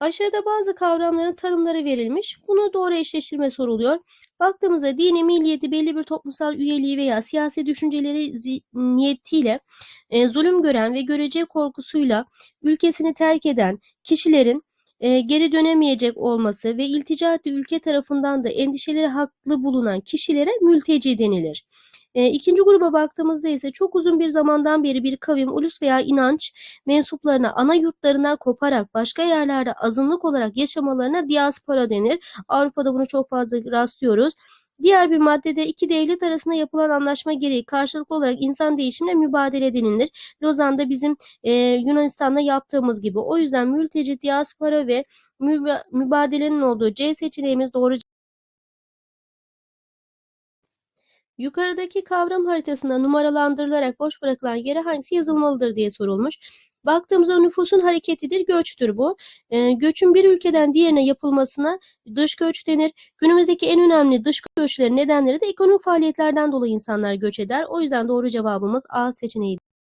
Aşağıda bazı kavramların tanımları verilmiş. Bunu doğru eşleştirme soruluyor. Baktığımızda dini, milliyeti, belli bir toplumsal üyeliği veya siyasi düşünceleri niyetiyle e, zulüm gören ve görece korkusuyla ülkesini terk eden kişilerin e, geri dönemeyecek olması ve iltica ülke tarafından da endişeleri haklı bulunan kişilere mülteci denilir. E, ikinci gruba baktığımızda ise çok uzun bir zamandan beri bir kavim, ulus veya inanç mensuplarına ana yurtlarından koparak başka yerlerde azınlık olarak yaşamalarına diaspora denir. Avrupa'da bunu çok fazla rastlıyoruz. Diğer bir maddede iki devlet arasında yapılan anlaşma gereği karşılıklı olarak insan değişimine mübadele denilir. Lozan'da bizim e, Yunanistan'da yaptığımız gibi. O yüzden mülteci, diaspora ve mübadelenin olduğu C seçeneğimiz doğru Yukarıdaki kavram haritasında numaralandırılarak boş bırakılan yere hangisi yazılmalıdır diye sorulmuş. Baktığımızda nüfusun hareketidir, göçtür bu. E, göçün bir ülkeden diğerine yapılmasına dış göç denir. Günümüzdeki en önemli dış göçlerin nedenleri de ekonomik faaliyetlerden dolayı insanlar göç eder. O yüzden doğru cevabımız A seçeneğidir.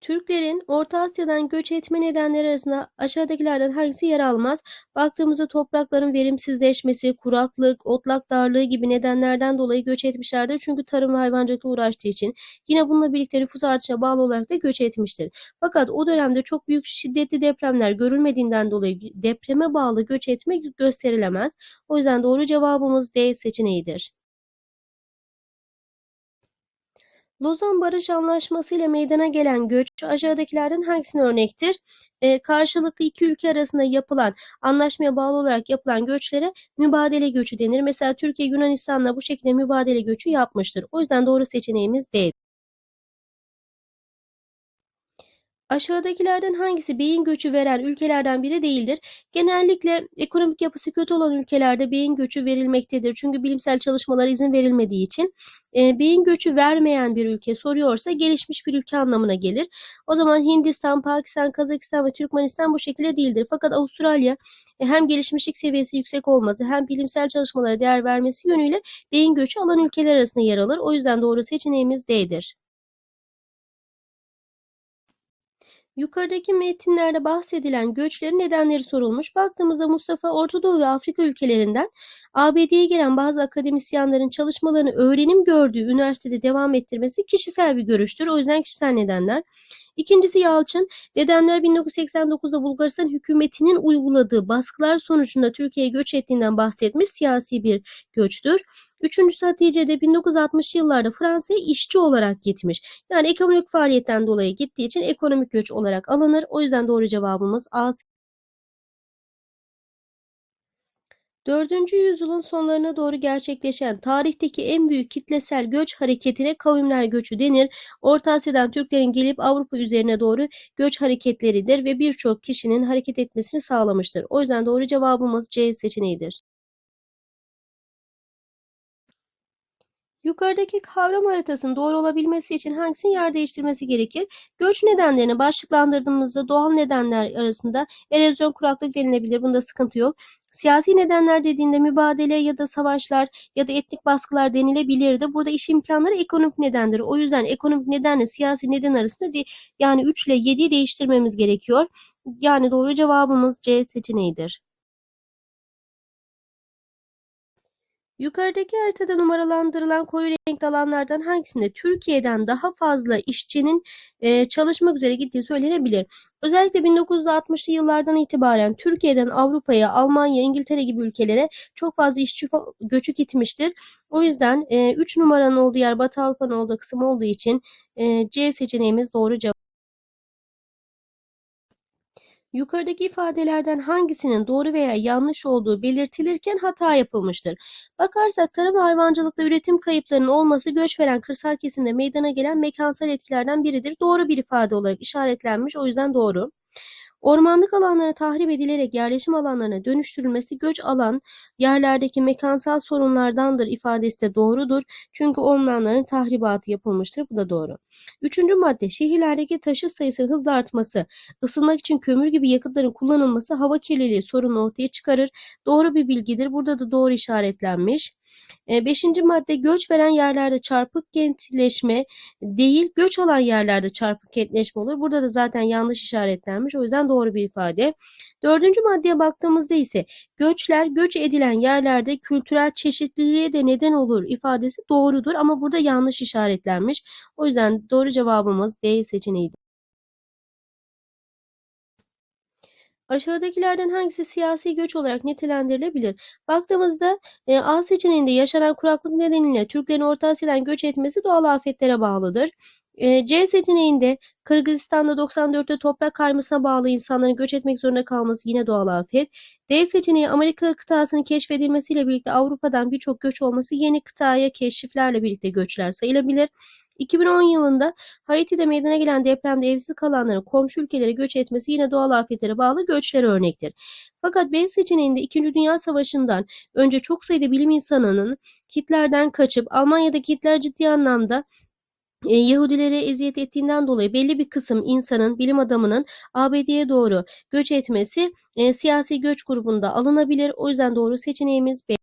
Türklerin Orta Asya'dan göç etme nedenleri arasında aşağıdakilerden hangisi yer almaz? Baktığımızda toprakların verimsizleşmesi, kuraklık, otlak darlığı gibi nedenlerden dolayı göç etmişlerdir. Çünkü tarım ve hayvancılıkla uğraştığı için. Yine bununla birlikte nüfus artışına bağlı olarak da göç etmiştir. Fakat o dönemde çok büyük şiddetli depremler görülmediğinden dolayı depreme bağlı göç etme gösterilemez. O yüzden doğru cevabımız D seçeneğidir. Lozan Barış Anlaşması ile meydana gelen göç aşağıdakilerden hangisine örnektir? E, karşılıklı iki ülke arasında yapılan anlaşmaya bağlı olarak yapılan göçlere mübadele göçü denir. Mesela Türkiye Yunanistan'la bu şekilde mübadele göçü yapmıştır. O yüzden doğru seçeneğimiz D. Aşağıdakilerden hangisi beyin göçü veren ülkelerden biri değildir? Genellikle ekonomik yapısı kötü olan ülkelerde beyin göçü verilmektedir. Çünkü bilimsel çalışmalara izin verilmediği için. E, beyin göçü vermeyen bir ülke soruyorsa gelişmiş bir ülke anlamına gelir. O zaman Hindistan, Pakistan, Kazakistan ve Türkmenistan bu şekilde değildir. Fakat Avustralya e, hem gelişmişlik seviyesi yüksek olması hem bilimsel çalışmalara değer vermesi yönüyle beyin göçü alan ülkeler arasında yer alır. O yüzden doğru seçeneğimiz D'dir. Yukarıdaki metinlerde bahsedilen göçlerin nedenleri sorulmuş. Baktığımızda Mustafa Orta Doğu ve Afrika ülkelerinden ABD'ye gelen bazı akademisyenlerin çalışmalarını öğrenim gördüğü üniversitede devam ettirmesi kişisel bir görüştür. O yüzden kişisel nedenler. İkincisi Yalçın, dedemler 1989'da Bulgaristan hükümetinin uyguladığı baskılar sonucunda Türkiye'ye göç ettiğinden bahsetmiş siyasi bir göçtür. Üçüncüsü Hatice'de 1960 yıllarda Fransa'ya işçi olarak gitmiş. Yani ekonomik faaliyetten dolayı gittiği için ekonomik göç olarak alınır. O yüzden doğru cevabımız A. 4. yüzyılın sonlarına doğru gerçekleşen tarihteki en büyük kitlesel göç hareketine kavimler göçü denir. Orta Asya'dan Türklerin gelip Avrupa üzerine doğru göç hareketleridir ve birçok kişinin hareket etmesini sağlamıştır. O yüzden doğru cevabımız C seçeneğidir. Yukarıdaki kavram haritasının doğru olabilmesi için hangisinin yer değiştirmesi gerekir? Göç nedenlerini başlıklandırdığımızda doğal nedenler arasında erozyon kuraklık denilebilir. Bunda sıkıntı yok. Siyasi nedenler dediğinde mübadele ya da savaşlar ya da etnik baskılar denilebilirdi. Burada iş imkanları ekonomik nedendir. O yüzden ekonomik nedenle siyasi neden arasında yani 3 ile 7'yi değiştirmemiz gerekiyor. Yani doğru cevabımız C seçeneğidir. Yukarıdaki haritada numaralandırılan koyu renkli alanlardan hangisinde Türkiye'den daha fazla işçinin e, çalışmak üzere gittiği söylenebilir? Özellikle 1960'lı yıllardan itibaren Türkiye'den Avrupa'ya, Almanya, İngiltere gibi ülkelere çok fazla işçi göçü gitmiştir. O yüzden 3 e, numaranın olduğu yer Batı Avrupa'nın olduğu kısım olduğu için e, C seçeneğimiz doğru cevap. Yukarıdaki ifadelerden hangisinin doğru veya yanlış olduğu belirtilirken hata yapılmıştır. Bakarsak tarım hayvancılıkta üretim kayıplarının olması göç veren kırsal kesimde meydana gelen mekansal etkilerden biridir. Doğru bir ifade olarak işaretlenmiş o yüzden doğru. Ormanlık alanlara tahrip edilerek yerleşim alanlarına dönüştürülmesi göç alan yerlerdeki mekansal sorunlardandır ifadesi de doğrudur. Çünkü ormanların tahribatı yapılmıştır. Bu da doğru. Üçüncü madde şehirlerdeki taşıt sayısının hızla artması, ısınmak için kömür gibi yakıtların kullanılması hava kirliliği sorunu ortaya çıkarır. Doğru bir bilgidir. Burada da doğru işaretlenmiş. E, beşinci madde göç veren yerlerde çarpık kentleşme değil, göç alan yerlerde çarpık kentleşme olur. Burada da zaten yanlış işaretlenmiş. O yüzden doğru bir ifade. Dördüncü maddeye baktığımızda ise göçler göç edilen yerlerde kültürel çeşitliliğe de neden olur ifadesi doğrudur ama burada yanlış işaretlenmiş. O yüzden doğru cevabımız D seçeneğidir. Aşağıdakilerden hangisi siyasi göç olarak nitelendirilebilir? Baktığımızda e, A seçeneğinde yaşanan kuraklık nedeniyle Türklerin Orta Asya'dan göç etmesi doğal afetlere bağlıdır. E, C seçeneğinde Kırgızistan'da 94'te toprak kaymasına bağlı insanların göç etmek zorunda kalması yine doğal afet. D seçeneği Amerika kıtasının keşfedilmesiyle birlikte Avrupa'dan birçok göç olması yeni kıtaya keşiflerle birlikte göçler sayılabilir. 2010 yılında Haiti'de meydana gelen depremde evsiz kalanların komşu ülkelere göç etmesi yine doğal afetlere bağlı göçlere örnektir. Fakat B seçeneğinde 2. Dünya Savaşı'ndan önce çok sayıda bilim insanının Hitler'den kaçıp Almanya'daki Hitler ciddi anlamda e, Yahudilere eziyet ettiğinden dolayı belli bir kısım insanın, bilim adamının ABD'ye doğru göç etmesi e, siyasi göç grubunda alınabilir. O yüzden doğru seçeneğimiz B.